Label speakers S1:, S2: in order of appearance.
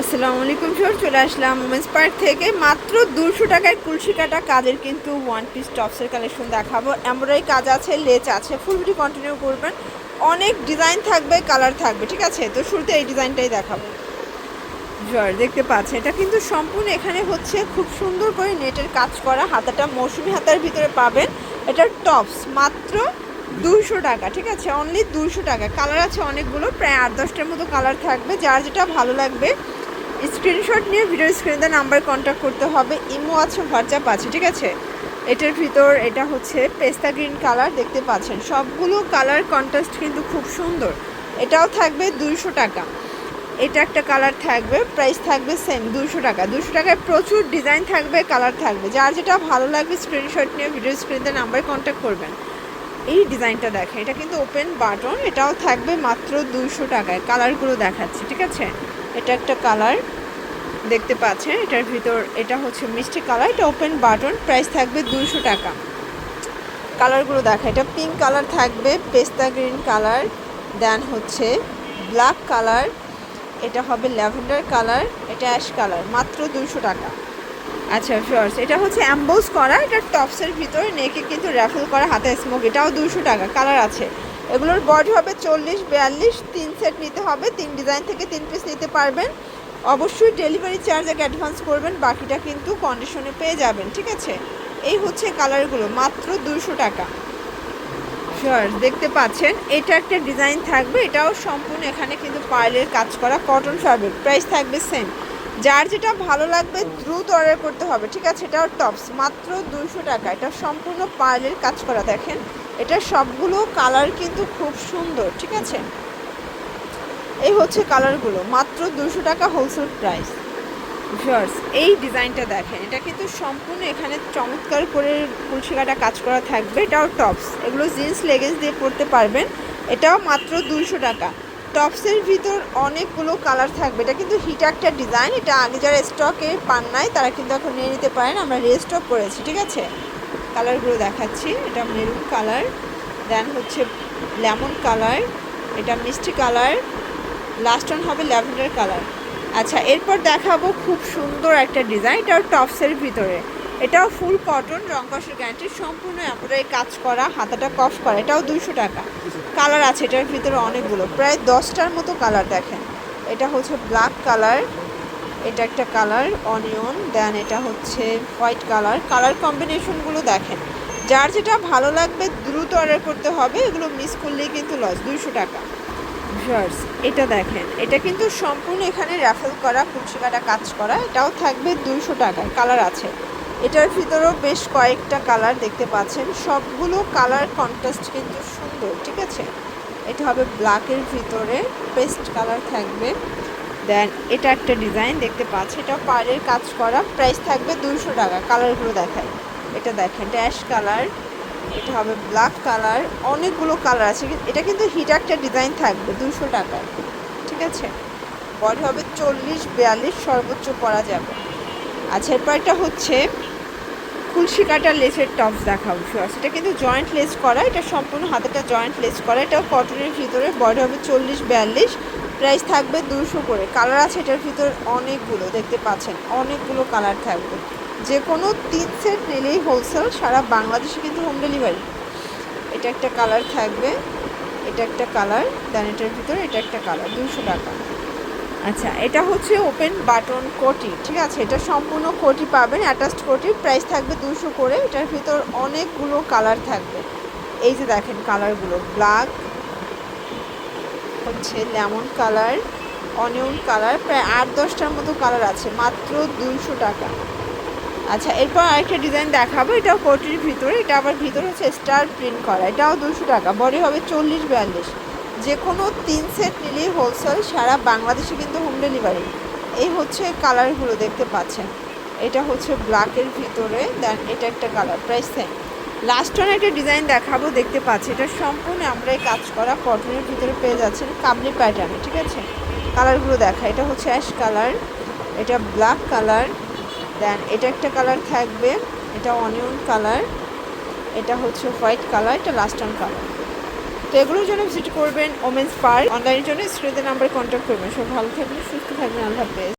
S1: আসসালামু আলাইকুম স্যার চলে আসলাম উমেন্স পার্ক থেকে। মাত্র দুশো টাকায় কুলসি কাটা কাজের কিন্তু ওয়ান পিস টপসের কালেকশন দেখাবো। এমব্রয়ডারি কাজ আছে লেচ আছে ফুল ভিডিও কন্টিনিউ করবেন। অনেক ডিজাইন থাকবে কালার থাকবে, ঠিক আছে? তো শুরুতে এই ডিজাইনটাই দেখাবো। জয় দেখতে পাচ্ছেন, এটা কিন্তু সম্পূর্ণ এখানে হচ্ছে খুব সুন্দর করে নেটের কাজ করা। হাতাটা মৌসুমি হাতার ভিতরে পাবেন। এটার টপস মাত্র দুশো টাকা, ঠিক আছে? অনলি দুশো টাকা। কালার আছে অনেকগুলো, প্রায় আট দশটার মতো কালার থাকবে। যার যেটা ভালো লাগবে স্ক্রিনশট নিয়ে ভিডিও স্ক্রিনে নাম্বার কন্ট্যাক্ট করতে হবে। ইমো আছে হোয়াটসঅ্যাপ আছে, ঠিক আছে? এটার ভিতর এটা হচ্ছে পেস্তা গ্রিন কালার, দেখতে পাচ্ছেন। সবগুলো কালার কন্ট্রাস্ট কিন্তু খুব সুন্দর। এটাও থাকবে দুইশো টাকা। এটা একটা কালার থাকবে প্রাইস থাকবে সেম দুশো টাকা। দুশো টাকায় প্রচুর ডিজাইন থাকবে কালার থাকবে। যার যেটা ভালো লাগবে স্ক্রিনশট নিয়ে ভিডিও স্ক্রিনে নাম্বার কন্ট্যাক্ট করবেন। এই ডিজাইনটা দেখেন, এটা কিন্তু ওপেন বাটন এটাও থাকবে মাত্র দুশো টাকায়। কালারগুলো দেখাচ্ছি, ঠিক আছে? এটা একটা কালার দেখতে পাচ্ছেন, এটার ভিতর, এটা হচ্ছে মিষ্টি কালার, এটা ওপেন বাটন প্রাইস থাকবে দুশো টাকা। কালারগুলো দেখা, এটা পিঙ্ক কালার থাকবে, পেস্তা গ্রিন কালার দেন হচ্ছে ব্ল্যাক কালার, এটা হবে ল্যাভেন্ডার কালার, এটা অ্যাশ কালার, মাত্র দুশো টাকা। আচ্ছা শিওর্স এটা হচ্ছে অ্যাম্বোজ করা, এটা টপসের ভিতরে নেকে কিন্তু র্যাফেল করা, হাতে স্মোক এটাও দুশো টাকা, কালার আছে। এগুলোর বডি হবে চল্লিশ, বিয়াল্লিশ, তিন সেট নিতে হবে, তিন ডিজাইন থেকে তিন পিস নিতে পারবেন। অবশ্যই ডেলিভারি চার্জ আগে অ্যাডভান্স করবেন, বাকিটা কিন্তু কন্ডিশনে পেয়ে যাবেন, ঠিক আছে? এই হচ্ছে কালারগুলো মাত্র দুশো টাকা। শিওর দেখতে পাচ্ছেন, এটা একটা ডিজাইন থাকবে, এটাও সম্পূর্ণ এখানে কিন্তু পার্লের কাজ করা কটন ফ্যাব্রিক প্রাইস থাকবে সেম যার যেটা ভালো লাগবে, দ্রুত অর্ডার করতে হবে, ঠিক আছে? এটাও টপস মাত্র দুশো টাকা। এটা সম্পূর্ণ পার্লের কাজ করা, দেখেন? এটা সবগুলো কালার কিন্তু খুব সুন্দর, ঠিক আছে? এই হচ্ছে কালারগুলো, মাত্র দুশো টাকা হোলসেল প্রাইস ভিউয়ার্স এই ডিজাইনটা দেখেন, এটা কিন্তু সম্পূর্ণ এখানে চমৎকার করে কুলসিকাটা কাজ করা থাকবে। এটাও টপস এগুলো জিন্স লেগেন্স দিয়ে পরতে পারবেন। এটাও মাত্র দুশো টাকা। টপসের ভিতর অনেকগুলো কালার থাকবে। এটা কিন্তু হিট একটা ডিজাইন এটা আগে যারা স্টকে পান নাই, তারা কিন্তু এখন নিয়ে নিতে পারেন। আমরা রেস্টক করেছি, ঠিক আছে? কালারগুলো দেখাচ্ছি, এটা মেরুন কালার দেন হচ্ছে লেমন কালার এটা মিষ্টি কালার লাস্ট ওয়ান হবে ল্যাভেন্ডার কালার আচ্ছা এরপর দেখাবো খুব সুন্দর একটা ডিজাইন এটাও টপসের ভিতরে। এটাও ফুল কটন রংকসের গ্যারান্টি সম্পূর্ণ এমব্রয়ডারি কাজ করা, হাতাটা কফ করা। এটাও দুশো টাকা। কালার আছে, এটার ভিতরে অনেকগুলো। প্রায় দশটার মতো কালার দেখেন। এটা হচ্ছে ব্ল্যাক কালার এটা একটা কালার অনিয়ন দেন এটা হচ্ছে হোয়াইট কালার কালার কম্বিনেশনগুলো দেখেন। যার যেটা ভালো লাগবে, দ্রুত অর্ডার করতে হবে। এগুলো মিস করলেই কিন্তু লস দুশো টাকা। ভিউয়ার্স এটা দেখেন। এটা কিন্তু সম্পূর্ণ এখানে র্যাফেল করা কুচিকাটা কাজ করা। এটাও থাকবে দুইশো টাকায় কালার আছে। এটার ভিতরেও বেশ কয়েকটা কালার দেখতে পাচ্ছেন। সবগুলো কালার কন্ট্রাস্ট কিন্তু সুন্দর, ঠিক আছে? এটা হবে ব্ল্যাকের ভিতরে পেস্ট কালার থাকবে। দেন এটা একটা ডিজাইন দেখতে পাচ্ছি। এটা পাড়ের কাজ করা প্রাইস থাকবে দুশো টাকা কালারগুলো দেখায় এটা দেখেন ড্যাশ কালার এটা হবে ব্ল্যাক কালার অনেকগুলো কালার আছে, এটা কিন্তু হিট একটা ডিজাইন থাকবে দুশো টাকায়, ঠিক আছে? বডি হবে চল্লিশ, বিয়াল্লিশ, সর্বোচ্চ পরা যাবে। আচ্ছা এরপর হচ্ছে কুলসি কাটার লেসের টপস দেখাবো শিওর এটা কিন্তু জয়েন্ট লেস করা, এটা সম্পূর্ণ হাতেটা জয়েন্ট লেস করা এটা কটনের ভিতরে বডি হবে চল্লিশ, বিয়াল্লিশ প্রাইস থাকবে দুশো করে। কালার আছে এটার ভিতর অনেকগুলো, দেখতে পাচ্ছেন, অনেকগুলো কালার থাকবে। যে কোনো তিন সেট নিলেই হোলসেল সারা বাংলাদেশে কিন্তু হোম ডেলিভারি এটা একটা কালার থাকবে এটা একটা কালার দেন এটার ভিতরে এটা একটা কালার দুশো টাকা। আচ্ছা এটা হচ্ছে ওপেন বাটন কোটি ঠিক আছে? এটা সম্পূর্ণ কোটি পাবেন অ্যাটাচড কোটি প্রাইস থাকবে দুশো করে এটার ভিতর অনেকগুলো কালার থাকবে। এই যে দেখেন কালারগুলো ব্ল্যাক হচ্ছে লেমন কালার অনিয়ন কালার প্রায় আট দশটার মতো কালার আছে মাত্র দুশো টাকা। আচ্ছা এরপর আরেকটা ডিজাইন দেখাবো। এটাও কোটির ভিতরে, এটা আবার ভিতরে হচ্ছে স্টার প্রিন্ট করা। এটাও দুশো টাকা। বডি হবে চল্লিশ বিয়াল্লিশ। যে কোনো তিন সেট নিলেই হোলসেল সারা বাংলাদেশে কিন্তু হোম ডেলিভারি এই হচ্ছে কালারগুলো দেখতে পাচ্ছেন। এটা হচ্ছে ব্ল্যাকের ভিতরে দেন এটা একটা colour price same last one একটা ডিজাইন দেখাবো, দেখতে পাচ্ছি। এটা সম্পূর্ণ আমরা এই কাজ করা কটনের ভিতরে পেয়ে যাচ্ছেন কাবলি প্যাটার্নে ঠিক আছে? কালারগুলো দেখা। এটা হচ্ছে অ্যাশ কালার এটা ব্ল্যাক কালার দেন এটা একটা কালার থাকবে, এটা অনিয়ন কালার, এটা হচ্ছে হোয়াইট কালার, এটা লাস্ট অন কালার তো এগুলোর জন্য ভিজিট করবেন ওমেন্স পার্ক। অনলাইনের জন্য স্ক্রিনের নাম্বারে কন্ট্যাক্ট করবেন। সব ভালো থাকবেন, সুস্থ থাকবেন, আল্লাহ হাফেজ।